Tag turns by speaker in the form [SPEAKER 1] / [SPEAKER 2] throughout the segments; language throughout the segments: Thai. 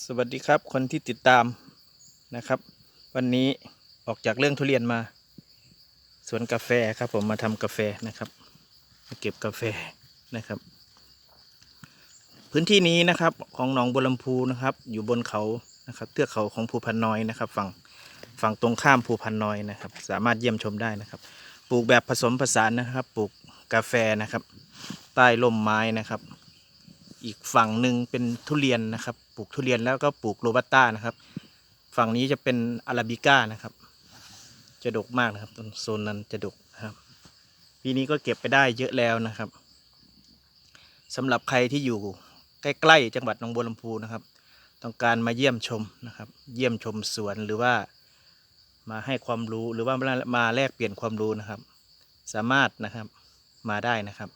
[SPEAKER 1] สวัสดีครับคนที่ติดตามนะครับ วันนี้ออกจากเรื่องทุเรียนมา สวนกาแฟครับ ผมมาทำกาแฟนะครับมาเก็บกาแฟนะครับ พื้นที่นี้นะครับของหนองบัวลำพูนะครับ อยู่บนเขานะครับเทือกเขาของภูพันน้อยนะครับ ฝั่งฝั่งตรงข้ามภูพันน้อยนะครับ สามารถเยี่ยมชมได้นะครับ ปลูกแบบผสมผสานนะครับ ปลูกกาแฟนะครับ ใต้ร่มไม้นะครับ อีกฝั่งหนึ่งเป็นทุเรียนนะครับ ปลูกทุเรียนแล้วก็ปลูกโรบัสต้านะครับ ฝั่งนี้จะเป็นอาราบิก้านะครับ จะดกมากนะครับโซนนั้นจะดกนะครับปีนี้ก็เก็บไปได้เยอะแล้วนะครับสำหรับใครที่อยู่ใกล้ๆจังหวัดหนองบัวลำพูนะครับ ต้องการมาเยี่ยมชมนะครับ เยี่ยมชมสวนหรือว่ามาให้ความรู้หรือว่ามาแลกเปลี่ยนความรู้นะครับ สามารถนะครับมาได้นะครับ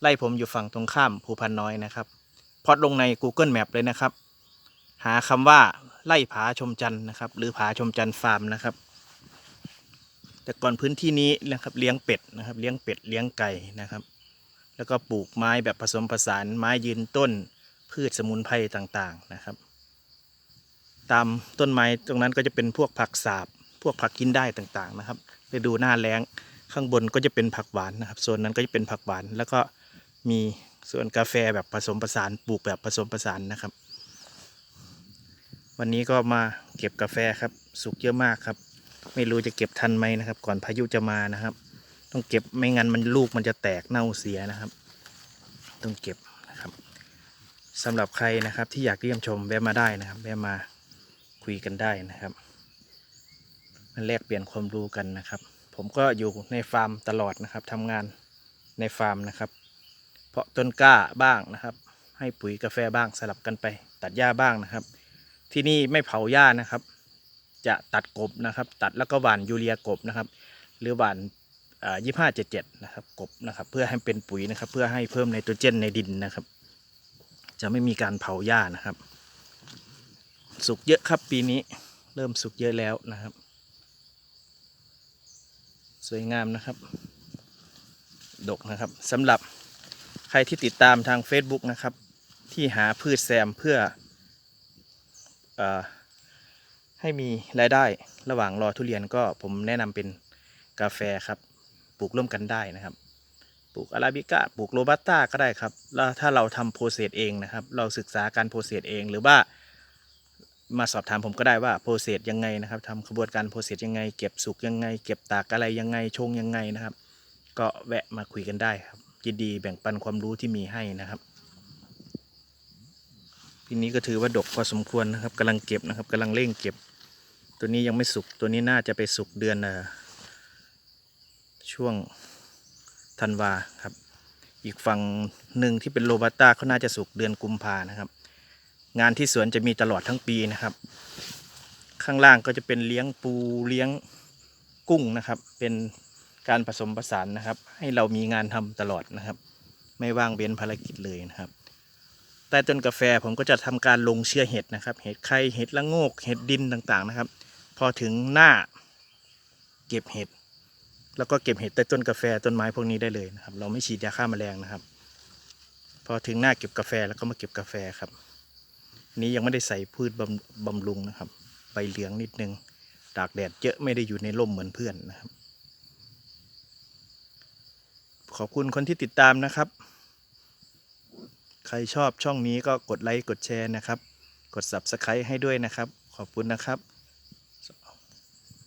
[SPEAKER 1] ไล่ผมอยู่ฝั่งตรงข้ามภูพันน้อยนะครับ พอดลงใน Google Map เลยนะครับ หาคำว่าไล่ผาชมจันนะครับ หรือผาชมจันฟาร์มนะครับ แต่ก่อนพื้นที่นี้นะครับเลี้ยงเป็ดนะครับ เลี้ยงเป็ดเลี้ยงไก่นะครับ แล้วก็ปลูกไม้แบบผสมผสานไม้ยืนต้น พืชสมุนไพรต่างๆนะครับ ตามต้นไม้ตรงนั้นก็จะเป็นพวกผักสาบ พวกผักกินได้ต่างๆนะครับไปดูหน้าแล้งข้างบนก็จะเป็นผักหวานนะครับโซนนั้นก็จะเป็นผักหวานแล้วก็มี ส่วนกาแฟแบบผสมผสานปลูกแบบผสมผสานนะครับ วันนี้ก็มาเก็บกาแฟครับ สุกเยอะมากครับ ไม่รู้จะเก็บทันไหมนะครับ ก่อนพายุจะมานะครับ ต้องเก็บไม่งั้นมันลูกมันจะแตกเน่าเสียนะครับ ต้องเก็บนะครับสำหรับใครนะครับที่อยากเยี่ยมชมแวะมาได้นะครับแวะมาคุยกันได้นะครับมาแลกเปลี่ยนความรู้กันนะครับ ผมก็อยู่ในฟาร์มตลอดนะครับทำงานในฟาร์มนะครับ เพาะต้นกล้าบ้างนะครับ ให้ปุ๋ยกาแฟบ้างสลับกันไป ตัดหญ้าบ้างนะครับ ที่นี่ไม่เผาหญ้านะครับ จะตัดกบนะครับ ตัดแล้วก็หว่านยูเรียกบนะครับ หรือหว่านยี่ห้าเจ็ดเจ็ดนะครับกบนะครับ เพื่อให้เป็นปุ๋ยนะครับ เพื่อให้เพิ่มไนโตรเจนในดินนะครับ จะไม่มีการเผาหญ้านะครับ สุกเยอะครับปีนี้เริ่มสุกเยอะแล้วนะครับ สวยงามนะครับ ดกนะครับสำหรับ ใครที่ติดตามทาง Facebook นะครับ ที่หาพืชแซมเพื่ออให้มีรายได้ระหว่างรอทุเรียนก็ผมแนะนำเป็นกาแฟครับ ปลูกร่วมกันได้นะครับ ปลูกอาราบิก้าปลูกโรบัสต้าก็ได้ครับ แล้วถ้าเราทำโปรเซสเองนะครับ เราศึกษาการโปรเซสเองหรือว่ามาสอบถามผมก็ได้ว่าโปรเซสยังไงนะครับทำกระบวนการโปรเซสยังไง เก็บสุกยังไง เก็บตากอะไรยังไงชงยังไงนะครับ ก็แวะมาคุยกันได้ครับ ยินดีแบ่งปันความรู้ที่มีให้นะครับปีนี้ก็ถือว่าดกพอสมควรนะครับกำลังเก็บนะครับกำลังเร่งเก็บ ตัวนี้ยังไม่สุกตัวนี้น่าจะไปสุกเดือนช่วงธันวาครับ อีกฝั่งหนึ่งที่เป็นโรบัสต้าเขาน่าจะสุกเดือนกุมภานะครับ งานที่สวนจะมีตลอดทั้งปีนะครับ ข้างล่างก็จะเป็นเลี้ยงปูเลี้ยงกุ้งนะครับ เป็น การผสมผสานนะครับ ให้เรามีงานทำตลอดนะครับ ไม่ว่างเว้นภารกิจเลยนะครับใต้ต้นกาแฟผมก็จะทำการลงเชื้อเห็ดนะครับ เห็ดไข่เห็ดละโงกเห็ดดินต่างๆนะครับ พอถึงหน้าเก็บเห็ด แล้วก็เก็บเห็ดใต้ต้นกาแฟต้นไม้พวกนี้ได้เลยนะครับ เราไม่ฉีดยาฆ่าแมลงนะครับ พอถึงหน้าเก็บกาแฟแล้วก็มาเก็บกาแฟครับ นี้ยังไม่ได้ใส่พืชบำบำรุงนะครับ ใบเหลืองนิดนึงตากแดดเยอะไม่ได้อยู่ในร่มเหมือนเพื่อนนะครับ ขอบคุณคนที่ติดตามนะครับ ใครชอบช่องนี้ก็กดไลค์กดแชร์นะครับ กด Subscribe ให้ด้วยนะครับ ขอบคุณนะครับ